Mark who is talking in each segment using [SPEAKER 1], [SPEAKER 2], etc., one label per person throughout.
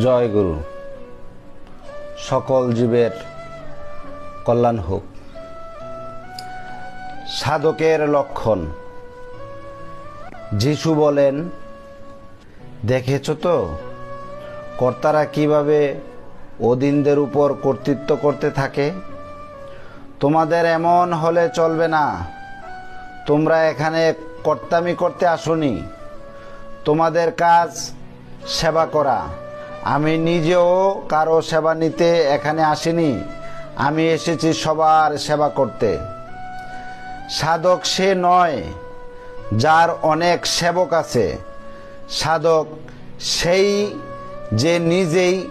[SPEAKER 1] জয় গুরু। সকল জীবের কল্যাণ হোক। সাধকের লক্ষণ। যিশু বলেন, দেখেছ তো, কর্তারা কীভাবে অধীনদের উপর কর্তৃত্ব করতে থাকে? তোমাদের এমন হলে চলবে না। তোমরা এখানে কর্তামি করতে আসনি। তোমাদের কাজ সেবা করা। আমি নিজেও কারও সেবা নিতে এখানে আসিনি। আমি এসেছি সবার সেবা করতে। সাধক সে নয়, যার অনেক সেবক আছে। সাধক সেই যে নিজেই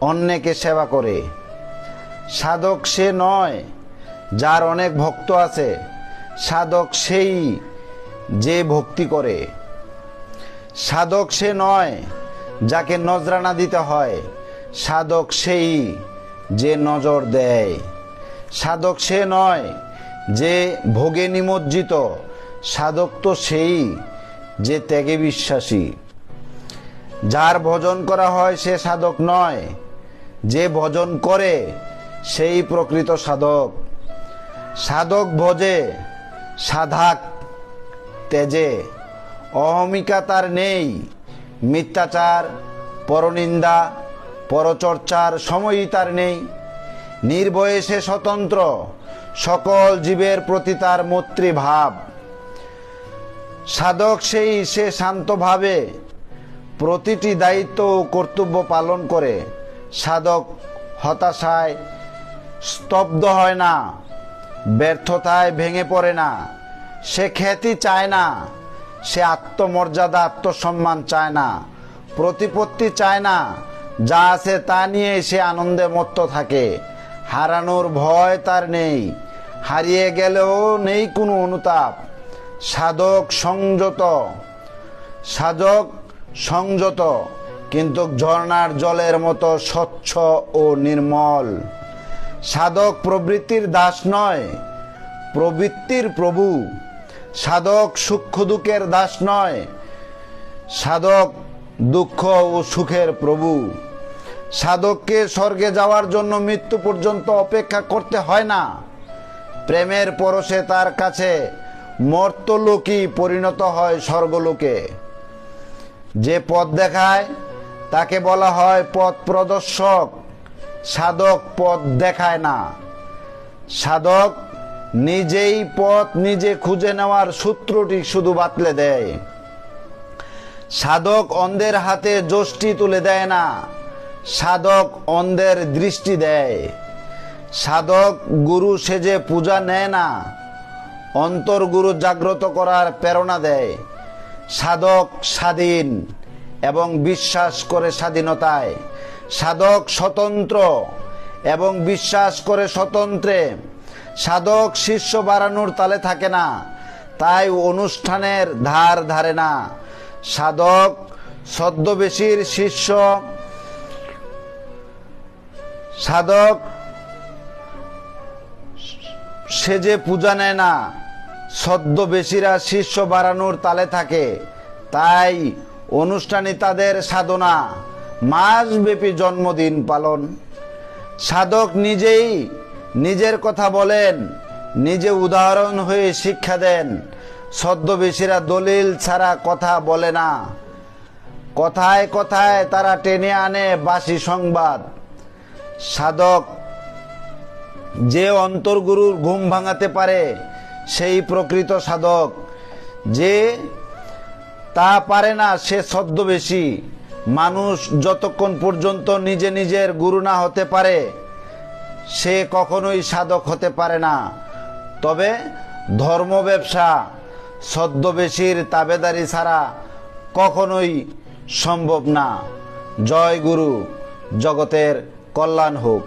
[SPEAKER 1] অন্যকে সেবা করে। সাধক সে নয়, যার অনেক ভক্ত আছে। সাধক সেই যে ভক্তি করে। সাধক সে নয় যাকে নজরানা দিতে হয়, সাধক সেই যে নজর দেয়। সাধক সে নয় যে ভোগে নিমজ্জিত, সাধক তো সেই যে ত্যাগে বিশ্বাসী। যার ভজন করা হয় সে সাধক নয়, যে ভজন করে সেই প্রকৃত সাধক। সাধক ভজে, সাধাক তেজে অহমিকা তার নেই মিথ্যাচার, পরনিন্দা, পরচর্চার সময়ই তার নেই। নির্ভয়ে সে স্বতন্ত্র, সকল জীবের প্রতি তার মৈত্রীভাব। সাধক সেই সে শান্তভাবে প্রতিটি দায়িত্ব ও কর্তব্য পালন করে। সাধক হতাশায় স্তব্ধ হয় না, ব্যর্থতায় ভেঙে পড়ে না। সে খ্যাতি চায় না সে আত্মমর্যাদা, আত্মসম্মান চায় না, প্রতিপত্তি চায় না, যা আছে তা নিয়ে সে আনন্দে মত্ত থাকে। হারানোর ভয় তার নেই, হারিয়ে গেলেও নেই কোনো অনুতাপ। সাধক সংযত সাধক সংযত, কিন্তু ঝর্ণার জলের মতো স্বচ্ছ ও নির্মল। সাধক প্রবৃত্তির দাস নয়, প্রবৃত্তির প্রভু। সাধক সূক্ষ্ম দুঃখের দাস নয়। সাধক দুঃখ ও সুখের প্রভু। সাধককে স্বর্গে যাওয়ার জন্য মৃত্যু পর্যন্ত অপেক্ষা করতে হয় না। প্রেমের পরশে তার কাছে মর্তলোকই পরিণত হয় স্বর্গলোকে। যে পথ দেখায়, তাকে বলা হয় পথ প্রদর্শক। সাধক পথ দেখায় না। সাধক নিজেই পথ নিজে খুঁজে নেওয়ার সূত্রটি শুধু বাতলে দেয়। সাধক অন্ধের হাতে যষ্টি তুলে দেয় না, সাধক অন্ধের দৃষ্টি দেয়। সাধক গুরু সেজে পূজা নেয় না অন্তর্গুরু জাগ্রত করার প্রেরণা দেয়। সাধক স্বাধীন এবং বিশ্বাস করে স্বাধীনতায়। সাধক স্বতন্ত্র এবং বিশ্বাস করে স্বতন্ত্রে। সাধক শিষ্য বাড়ানোর তালে থাকে না, তাই অনুষ্ঠানের ধার ধারে না। সাধক ছদ্মবেশীর শিষ্য, সাধক সে যে পূজা নেয় না, ছদ্মবেশীরা শিষ্য বাড়ানোর তালে থাকে, তাই অনুষ্ঠানে তাদের সাধনা, মাসব্যাপী জন্মদিন পালন। সাধক নিজেই নিজের কথা বলেন, নিজে উদাহরণ হয়ে শিক্ষা দেন। ছদ্মবেশীরা দলিল ছাড়া কথা বলে না। কথায় কথায় তারা টেনে আনে বাসি সংবাদ। সাধক যে অন্তর্গুরুর ঘুম ভাঙাতে পারে, সেই প্রকৃত সাধক। যে তা পারে না, সে ছদ্মবেশী। মানুষ যতক্ষণ পর্যন্ত নিজে নিজের গুরু না হতে পারে সে কখনোই সাধক হতে পারে না। তবে ধর্ম ব্যবসা সদ্যবেশীর তাবেদারি ছাড়া কখনোই সম্ভব না। জয় গুরু, জগতের কল্যাণ হোক।